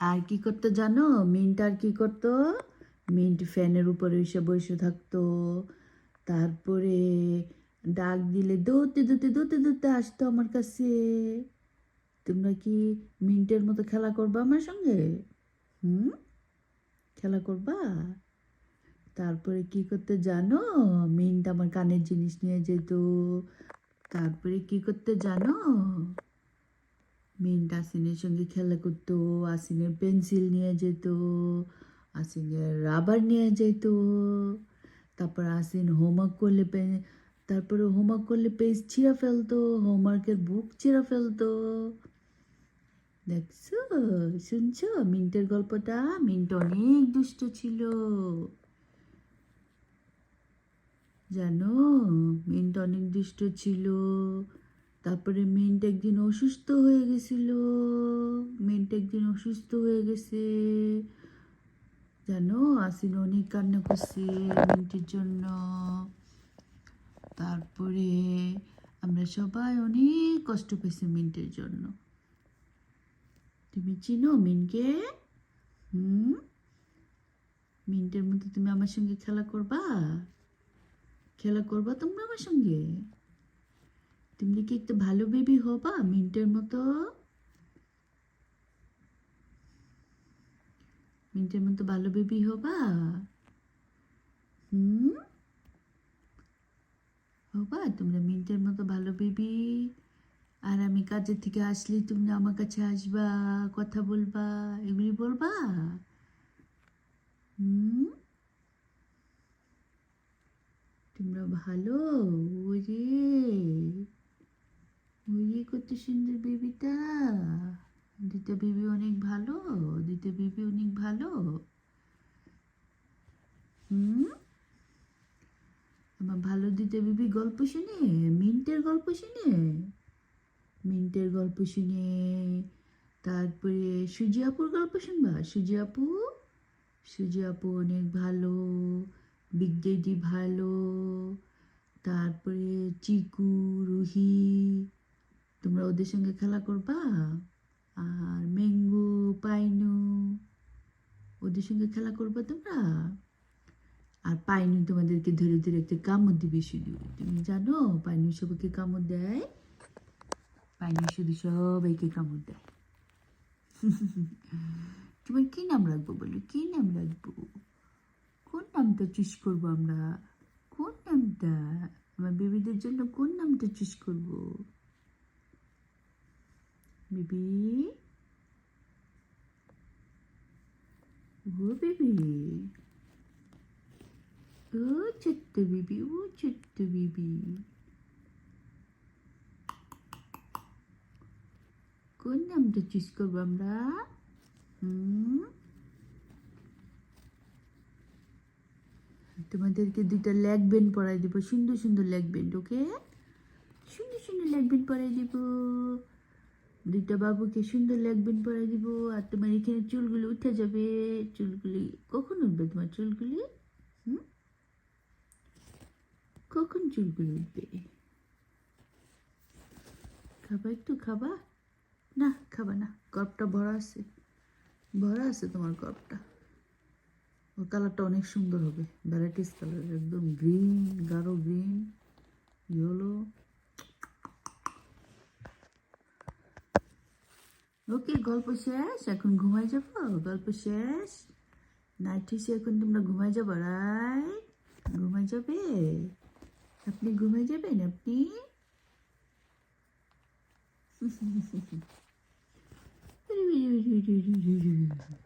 আর কি করতো জানো? মিন্ট আর কি করতো? মিন্ট ফ্যানের উপরে এসে বসে থাকতো। তারপরে ডাক দিলে, দৌড়তে দৌড়তে দৌড়তে দৌড়তে আসতো আমার কাছে। তোমরা কি মিন্টের মতো খেলা করবা আমার সঙ্গে? হুম? খেলা করবা? তারপরে কি করতে জানো? মিন্ট আমার কানের জিনিস নিয়ে যেত। তারপরে কি করতে জানো? মিন্ট আসিনের সঙ্গে খেলা করতো, আসিনের পেন্সিল নিয়ে যেত, আসিনের রাবার নিয়ে যেত। তারপর আসিন হোমওয়ার্ক করলে পেন তারপরে হোমওয়ার্ক করলে পেজ ছিঁড়া ফেলতো হোমওয়ার্কের বুক ছিঁড়া ফেলতো। দেখছ? শুনছো? মিন্টের গল্পটা? মিন্ট অনেক দুষ্ট ছিল। জানো? মিন্ট অনেক দুষ্ট ছিল। তারপরে মিন্ট একদিন অসুস্থ হয়ে গেছিল। মিন্ট একদিন অসুস্থ হয়ে গেছে। জানো আসিন অনেক কান্না করছে মিন্টের জন্য। তারপরে আমরা সবাই অনেক কষ্ট পেয়েছি মিন্টের জন্য। তুমি চিনো মিনকে? হুম? মিন্টের মধ্যে তুমি আমার সঙ্গে খেলা করবা? খেলা করবা তোমরা আমার সঙ্গে? তুমি কি একটু ভালো বেবি হবা? মিন্টের মতো? মিন্টের মতো ভালো বেবি হবা? হুম? হবা? তোমরা মিন্টের মতো ভালো বেবি আর আমি কাজের থেকে আসলে তুমি আমার কাছে আসবা, কথা বলবা, এগুলি বলবা? হুম? তোমরা ভালো? ওরে! কত সুন্দর বেবিটা? দিতে বেবি অনেক ভালো দিতে বেবি অনেক ভালো। হুম? আমার ভালো দিতে বেবি গল্প শুনে, মিন্টের গল্প শুনে। মিন্টের গল্প শুনে, তারপরে সুজি আপুর গল্প শুনবা? সুজি আপু? সুজি আপু অনেক ভালো বিগ ডেডি ভালো। তারপরে চিকু, রুহি ওদের সঙ্গে খেলা করবা? আর মেঙ্গু পাইনু, ওদের সঙ্গে খেলা করবা তোমরা? আর পাইনু তোমাদেরকে ধরে ধরে একটা কামড় দিবে শুধু। তুমি জানো, পাইনু সবাইকে কামড় দেয়। পাইনি শুধু সবাইকে কামড় দেয়। তোমার কি নাম রাখব বলো? কি নাম রাখব? কোন নামটা চুজ করব আমরা? কোন নামটা? আমার বেবিদের জন্য কোন নামটা চুজ করব? বেবি ও বেবি ও ছোট্ট বেবি ও ছোট্ট বেবি কোন নামটা চুজ করব আমরা তোমাদেরকে দুইটা লেগ বেন্ড পরাই দিব। সুন্দর সুন্দর লেগ বেন্ড ওকে সুন্দর সুন্দর লেগ বেন্ড পরাই দিব। দুইটা বাবুকে সুন্দর লেগ বেন্ড পরাই দিব, আর তোমার এখানে চুলগুলি উঠে যাবে। চুলগুলি কখন উঠবে তোমার চুলগুলি? হুম? কখন চুলগুলি উঠবে? খাবা একটু, খাবা? না খাবা না, কপটা ভরা আছে। ভরা আছে তোমার কপটা। ওর কালারটা অনেক সুন্দর হবে। ভ্যারাইটিস কালার একদম গ্রিন গাঢ় গ্রিন ইয়েলো ওকে, গল্প শেষ? এখন ঘুমাই যাব? গল্প শেষ? নাইট হয়েছে এখন তোমরা ঘুমাই যাব রাই ঘুমাই যাবে? আপনি ঘুমাই যাবেন, আপনি?